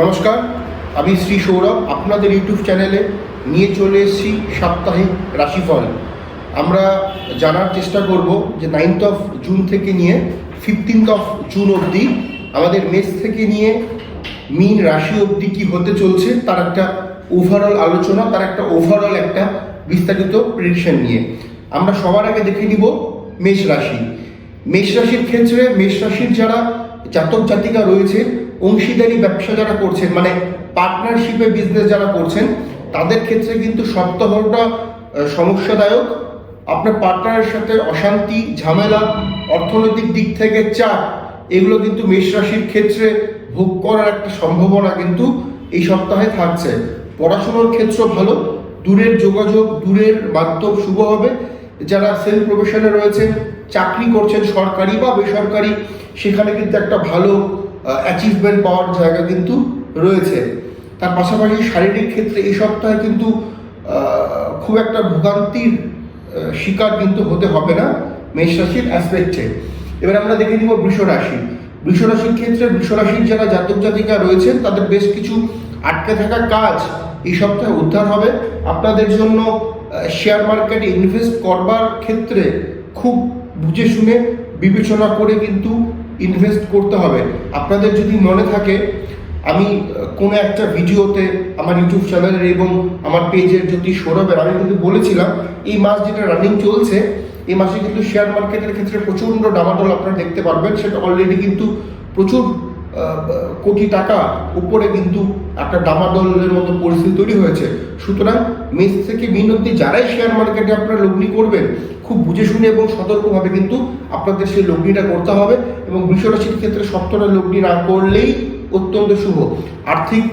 নমস্কার, আমি শ্রী সৌরভ, আপনাদের ইউটিউব চ্যানেলে নিয়ে চলে এসেছি সাপ্তাহিক রাশিফল। আমরা জানার চেষ্টা করব যে নাইনথ অফ জুন থেকে নিয়ে ফিফটিন্থ অফ জুন অবধি আমাদের মেষ থেকে নিয়ে মিন রাশি অবধি কি হতে চলছে, তার একটা ওভারঅল আলোচনা, তার একটা ওভারঅল একটা বিস্তারিত প্রেডিকশন নিয়ে। আমরা সবার আগে দেখে নিব মেষ রাশি। মেষ রাশির ক্ষেত্রে মেষ রাশির যারা জাতক জাতিকা রয়েছে অংশীদারি ব্যবসা যারা করছেন মানে পার্টনারশিপে বিজনেস যারা করছেন, তাদের ক্ষেত্রে কিন্তু সপ্তাহটা সমস্যাদায়ক। আপনার পার্টনারের সাথে অশান্তি, ঝামেলা, অর্থনৈতিক দিক থেকে চাপ, এগুলো কিন্তু মেষ রাশির ক্ষেত্রে ভোগ করার একটা সম্ভাবনা কিন্তু এই সপ্তাহে থাকছে। পড়াশোনার ক্ষেত্র ভালো, দূরের যোগাযোগ, দূরের মাধ্যম শুভ হবে। যারা সেলফ প্রফেশনে রয়েছেন, চাকরি করছেন সরকারি বা বেসরকারি, সেখানে কিন্তু একটা ভালো অ্যাচিভমেন্ট পাওয়ার জায়গা কিন্তু রয়েছে। তার পাশাপাশি শারীরিক ক্ষেত্রে এই সপ্তাহে কিন্তু খুব একটা ভোগান্তির শিকার কিন্তু হতে হবে না মেষ রাশির অ্যাসপেক্টে এবার আমরা দেখে নিব বৃষ রাশি। বৃষ রাশির ক্ষেত্রে বৃষ রাশির যারা জাতক জাতিকা রয়েছেন, তাদের বেশ কিছু আটকে থাকা কাজ এই সপ্তাহে উদ্ধার হবে। আপনাদের জন্য শেয়ার মার্কেটে ইনভেস্ট করবার ক্ষেত্রে খুব বুঝে শুনে বিবেচনা করে কিন্তু ইনভেস্ট করতে হবে। আপনাদের যদি মনে থাকে, আমি কোনো একটা ভিডিওতে আমার ইউটিউব চ্যানেলের এবং আমার পেজের জ্যোতি সৌরভের আমি কিন্তু বলেছিলাম, এই মাস যেটা রানিং চলছে, এই মাসে কিন্তু শেয়ার মার্কেটের ক্ষেত্রে প্রচণ্ড ডামাডোল আপনারা দেখতে পারবেন। সেটা অলরেডি কিন্তু প্রচুর কোটি টাকা উপরে কিন্তু একটা ডামাডোলের মতো পরিস্থিতি তৈরি হয়েছে। সুতরাং মেস থেকে মিন অব্দি যারাই শেয়ার মার্কেটে আপনারা লগ্নি করবেন খুব বুঝে শুনে এবং সতর্কভাবে কিন্তু আপনাদের সেই লগ্নিটা করতে হবে এবং বৃষরাশির ক্ষেত্রে সপ্তটা লগ্নি না করলেই অত্যন্ত শুভ। আর্থিক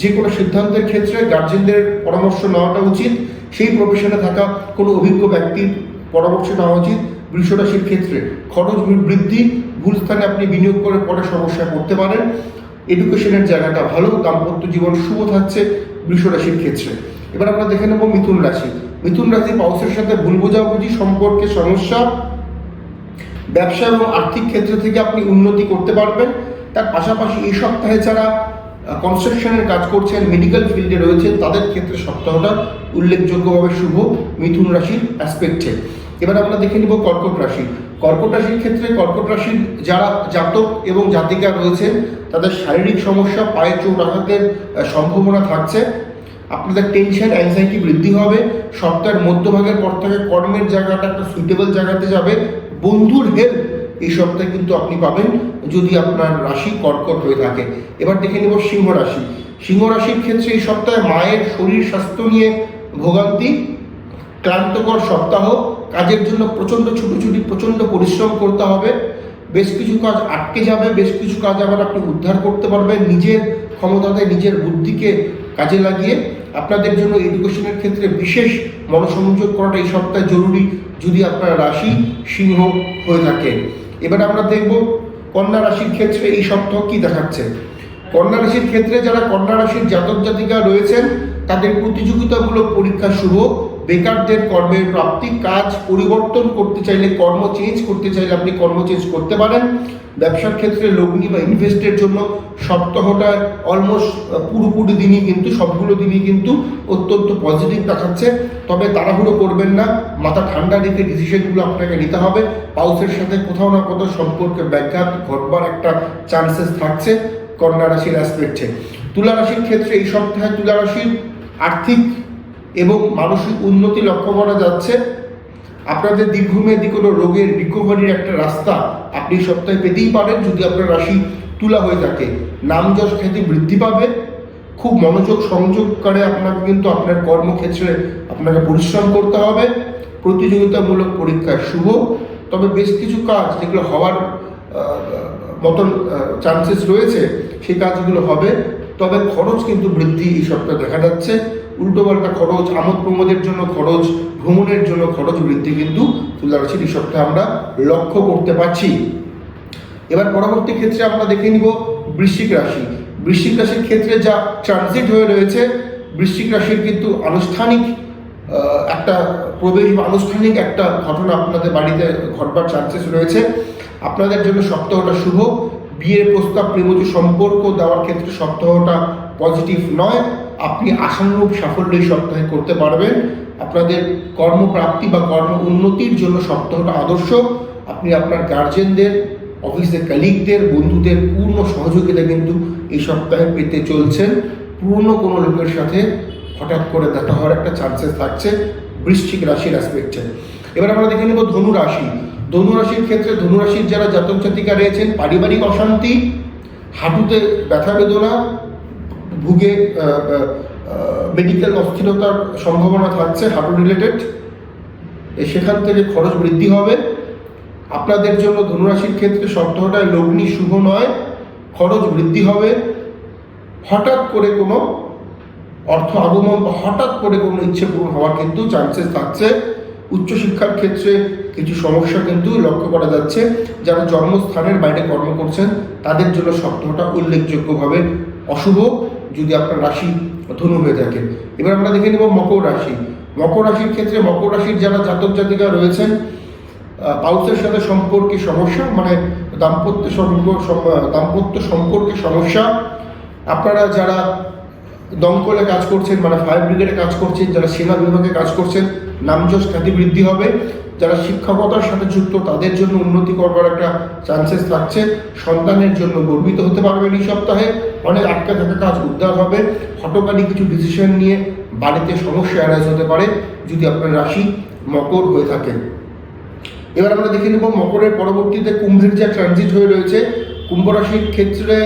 যে কোনো সিদ্ধান্তের ক্ষেত্রে গার্জেনদের পরামর্শ নেওয়াটা উচিত, সেই প্রফেশনে থাকা কোনো অভিজ্ঞ ব্যক্তির পরামর্শ নেওয়া উচিত বৃষরাশির ক্ষেত্রে। খরচ বৃদ্ধি, ভুল স্থানে আপনি বিনিয়োগ করে পরে সমস্যায় পড়তে পারেন। এডুকেশনের জায়গাটা ভালো, দাম্পত্য জীবন শুভ থাকছে বৃষরাশির ক্ষেত্রে। এবার আমরা দেখে নেব মিথুন রাশি। মিথুন রাশি পাউসের সাথে ভুল বোঝাবুঝি, সম্পর্কে সমস্যা। ব্যবসা এবং আর্থিক ক্ষেত্র থেকে আপনি উন্নতি করতে পারবেন। তার পাশাপাশি এই সপ্তাহে যারা কনস্ট্রাকশনের কাজ করছেন মেডিকেল ফিল্ডে রয়েছেন, তাদের ক্ষেত্রে সপ্তাহটা উল্লেখযোগ্যভাবে শুভ মিথুন রাশির অ্যাসপেক্টে এবার আমরা দেখে নিব কর্কট রাশি। কর্কট রাশির ক্ষেত্রে কর্কট রাশির যারা জাতক এবং জাতিকা রয়েছেন, তাদের শারীরিক সমস্যা পায়ে চোট আঘাতের সম্ভাবনা থাকছে। আপনাদের টেনশন অ্যাংজাইটি বৃদ্ধি হবে, সপ্তাহের মধ্যভাগের পর থেকে কর্মের জায়গাটা একটা সুইটেবল জায়গাতে যাবে, বন্ধুর হেল্প এই সপ্তাহে কিন্তু আপনি পাবেন যদি আপনার রাশি কর্কট হয়ে থাকে। এবার দেখে নেব সিংহ রাশি। সিংহ রাশির ক্ষেত্রে এই সপ্তাহে মায়ের শরীর স্বাস্থ্য নিয়ে ভোগান্তি, ক্লান্তকর সপ্তাহ, কাজের জন্য প্রচণ্ড ছুটোছুটি, প্রচণ্ড পরিশ্রম করতে হবে, বেশ কিছু কাজ আটকে যাবে, বেশ কিছু কাজ আবার আপনি উদ্ধার করতে পারবেন নিজের ক্ষমতাতে, নিজের বুদ্ধিকে কাজে লাগিয়ে। আপনাদের জন্য এডুকেশনের ক্ষেত্রে বিশেষ মনোসংযোগ করাটা এই সপ্তাহে জরুরি যদি আপনার রাশি সিংহ হয়ে থাকে এবার আমরা দেখব কন্যা রাশির ক্ষেত্রে এই সপ্তাহ কি দেখাচ্ছে। কন্যা রাশির ক্ষেত্রে যারা কন্যা রাশির জাতক জাতিকা রয়েছেন, তাদের প্রতিযোগিতামূলক পরীক্ষা শুভ বেকারদের কর্মের প্রাপ্তি, কাজ পরিবর্তন করতে চাইলে কর্ম চেঞ্জ করতে চাইলে আপনি কর্ম চেঞ্জ করতে পারেন। ব্যবসার ক্ষেত্রে লগ্নি বা ইনভেস্টের জন্য সপ্তাহটা অলমোস্ট পুরোপুরি দিনই কিন্তু, সবগুলো দিনই কিন্তু অত্যন্ত পজিটিভ দেখাচ্ছে তবে তাড়াহুড়ো করবেন না, মাথা ঠান্ডা রেখে ডিসিশনগুলো আপনাকে নিতে হবে। পাউসের সাথে কোথাও না কোথাও সম্পর্কে ব্যাঘাত ঘটবার একটা চান্সেস থাকছে কন্যা রাশির অ্যাসপেক্টে তুলা রাশির ক্ষেত্রে এই সপ্তাহে তুলা রাশির আর্থিক এবং মানসিক উন্নতি লক্ষ্য করা যাচ্ছে। আপনাদের দীর্ঘমেয়াদী কোনো রোগের রিকভারির একটা রাস্তা আপনি সপ্তাহে পেতেই পারেন যদি আপনার রাশি তুলা হয়ে থাকে। নাম যশ খ্যাতি বৃদ্ধি পাবে। খুব মনোযোগ সংযোগ করে আপনাকে কিন্তু আপনার কর্মক্ষেত্রে আপনাকে পরিশ্রম করতে হবে। প্রতিযোগিতামূলক পরীক্ষায় শুভ। তবে বেশ কিছু কাজ যেগুলো হওয়ার মতন চান্সেস রয়েছে, সেই কাজগুলো হবে। তবে খরচ কিন্তু বৃদ্ধি এই সপ্তাহে দেখা যাচ্ছে। উল্টোপাল্টা খরচ, আমোদ প্রমোদের জন্য খরচ, ভ্রমণের জন্য খরচ বৃদ্ধি কিন্তু তুলা রাশির এই আমরা লক্ষ্য করতে পারছি। এবার পরবর্তী ক্ষেত্রে আমরা দেখে নিব বৃশ্চিক রাশি। বৃশ্চিক রাশির ক্ষেত্রে যা ট্রানজিট হয়ে রয়েছে, বৃশ্চিক রাশির কিন্তু আনুষ্ঠানিক একটা প্রবেশ বা আনুষ্ঠানিক একটা ঘটনা আপনাদের বাড়িতে ঘটবার চান্সেস রয়েছে। আপনাদের জন্য সপ্তাহটা শুভ বিয়ের প্রস্তাব প্রেমজ সম্পর্ক দেওয়ার ক্ষেত্রে সপ্তাহটা পজিটিভ নয়। আপনি আশানুরূপ সাফল্য এই সপ্তাহে করতে পারবেন। আপনাদের কর্মপ্রাপ্তি বা কর্ম উন্নতির জন্য সপ্তাহটা আদর্শ। আপনি আপনার গার্জেনদের, অফিসের কালিগদের বন্ধুদের পূর্ণ সহযোগিতা কিন্তু এই সপ্তাহে পেতে চলছেন। পুরনো কোনো লোকের সাথে হঠাৎ করে দেখা হওয়ার একটা চান্সেস থাকছে বৃশ্চিক রাশির অ্যাসপেক্টে এবার আমরা দেখে নেব ধনু রাশি। ধনু রাশির ক্ষেত্রে ধনু রাশির যারা জাতক জাতিকা রয়েছেন, পারিবারিক অশান্তি, হাঁটুতে ব্যথা বেদনা, ভুগে মেডিকেল অস্থিরতার সম্ভাবনা থাকছে, হাঁটু রিলেটেড সেখান থেকে খরচ বৃদ্ধি হবে। আপনাদের জন্য ধনুরাশির ক্ষেত্রে সপ্তাহটায় লগ্নি শুভ নয়, খরচ বৃদ্ধি হবে। হঠাৎ করে কোনো অর্থ আগমন বা হঠাৎ করে কোনো ইচ্ছে পূরণ হওয়ার কিন্তু চান্সেস থাকছে। উচ্চশিক্ষার ক্ষেত্রে কিছু সমস্যা কিন্তু লক্ষ্য করা যাচ্ছে। যারা জন্মস্থানের বাইরে কর্ম করছেন, তাদের জন্য সপ্তাহটা উল্লেখযোগ্যভাবে অশুভ। যদি আপনার রাশি ধনু হয়ে থাকে, এবার আমরা দেখে নেব মকর রাশি। মকর রাশির ক্ষেত্রে মকর রাশির যারা জাতক জাতিকা রয়েছেন পাউসের সাথে সম্পর্কে সমস্যা মানে দাম্পত্য সম্পর্ক দাম্পত্য সম্পর্কে সমস্যা। আপনারা যারা দমকলে কাজ করছেন মানে ফায়ার ব্রিগেডে কাজ করছেন, যারা সেনা বিভাগে কাজ করছেন নামযশ খ্যাতি বৃদ্ধি হবে, যারা শিক্ষকতার সাথে যুক্ত, তাদের জন্য উন্নতি করবার একটা চান্সেস থাকছে, সন্তানের জন্য গর্বিত হতে পারবেন এই সপ্তাহে অনেক আটকে থাকা কাজ উদ্ধার হবে হটকারী কিছু ডিসিশন নিয়ে বাড়িতে সমস্যা অ্যারাইজ হতে পারে, যদি আপনার রাশি মকর হয়ে থাকে। এবার আমরা দেখে নেব মকরের পরবর্তীতে কুম্ভের যা ট্রানজিট হয়ে রয়েছে, কুম্ভ রাশির ক্ষেত্রে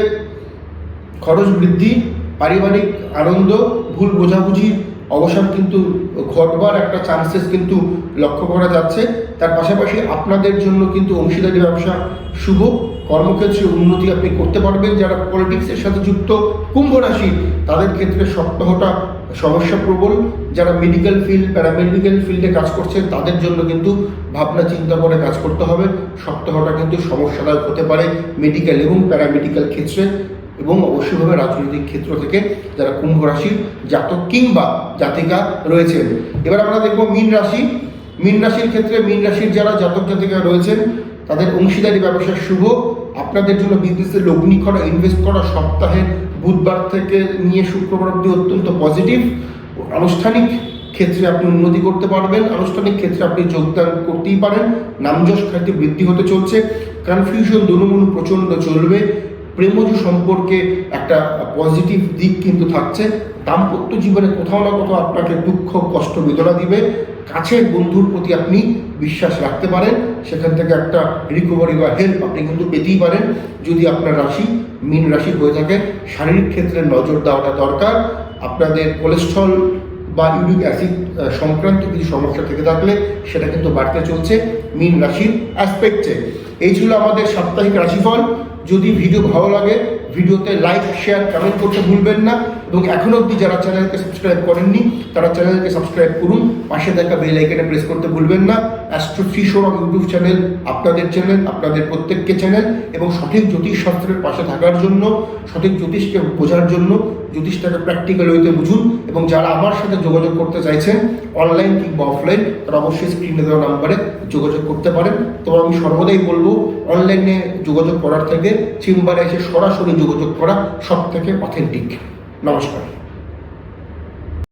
খরচ বৃদ্ধি পারিবারিক আনন্দ, ভুল বোঝাবুঝির অবসান কিন্তু ঘটবার একটা চান্সেস কিন্তু লক্ষ্য করা যাচ্ছে। তার পাশাপাশি আপনাদের জন্য কিন্তু অংশীদারি ব্যবসা শুভ। কর্মক্ষেত্রে উন্নতি আপনি করতে পারবেন। যারা পলিটিক্সের সাথে যুক্ত, কুম্ভ রাশি, তাদের ক্ষেত্রে সপ্তাহটা সমস্যা প্রবল। যারা মেডিকেল ফিল্ড প্যারামেডিক্যাল ফিল্ডে কাজ করছেন তাদের জন্য কিন্তু ভাবনা, চিন্তা করে কাজ করতে হবে। সপ্তাহটা কিন্তু সমস্যাদায়ক হতে পারে। মেডিকেল এবং প্যারামেডিক্যাল ক্ষেত্রে। এবং অবশ্যইভাবে রাজনৈতিক ক্ষেত্র থেকে যারা কুম্ভ রাশির জাতক কিংবা জাতিকা রয়েছেন। এবার আমরা দেখব মীন রাশি। মীন রাশির ক্ষেত্রে মীন রাশির যারা জাতক, জাতিকা রয়েছেন, তাদের অংশীদারি ব্যবসা শুভ। আপনাদের জন্য বিজনেসে লগ্নি করা ইনভেস্ট করা সপ্তাহে বুধবার থেকে নিয়ে শুক্রবার অবধি অত্যন্ত পজিটিভ আনুষ্ঠানিক ক্ষেত্রে আপনি উন্নতি করতে পারবেন। আনুষ্ঠানিক ক্ষেত্রে আপনি যোগদান করতেই পারেন। নামযশ খ্যাতি বৃদ্ধি হতে চলছে। কনফিউশন দনুমনু প্রচণ্ড চলবে। প্রেমজ সম্পর্কে একটা পজিটিভ দিক কিন্তু থাকছে। দাম্পত্য জীবনে কোথাও না কোথাও আপনাকে দুঃখ, কষ্ট, বেদনা দিবে। কাছের বন্ধুর প্রতি আপনি বিশ্বাস রাখতে পারেন। সেখান থেকে একটা রিকভারি বা হেল্প আপনি কিন্তু পেতেই পারেন। যদি আপনার রাশি, মিন রাশি হয়ে থাকে, শারীরিক ক্ষেত্রে নজর দেওয়াটা দরকার। আপনাদের কোলেস্ট্রল বা ইউরিক অ্যাসিড সংক্রান্ত কিছু সমস্যা থেকে থাকলে সেটা কিন্তু বাড়তে চলছে। মিন রাশির অ্যাসপেক্টে এই ছিল আমাদের সাপ্তাহিক রাশিফল। যদি ভিডিও ভালো লাগে, ভিডিওতে লাইক শেয়ার কমেন্ট করতে ভুলবেন না। এবং এখনও অবধি যারা চ্যানেলকে সাবস্ক্রাইব করেননি, তারা চ্যানেলকে সাবস্ক্রাইব করুন। পাশে দেখা বেল আইকনে প্রেস করতে ভুলবেন না। অ্যাস্ট্রো থ্রি শোরম ইউটিউব চ্যানেল আপনাদের চ্যানেল আপনাদের প্রত্যেককে চ্যানেল এবং সঠিক জ্যোতিষ শাস্ত্রের পাশে থাকার জন্য, সঠিক জ্যোতিষকে বোঝার জন্য জ্যোতিষটাকে প্র্যাকটিক্যাল ওয়েতে বুঝুন এবং যারা আমার সাথে যোগাযোগ করতে চাইছেন অনলাইন কিংবা অফলাইন তারা অবশ্যই স্ক্রিনে দেওয়া নাম্বারে যোগাযোগ করতে পারেন। তবে আমি সর্বদাই বলব অনলাইনে যোগাযোগ করার থেকে চেম্বারে এসে সরাসরি যোগাযোগ করা সব থেকে অথেন্টিক নমস্কার।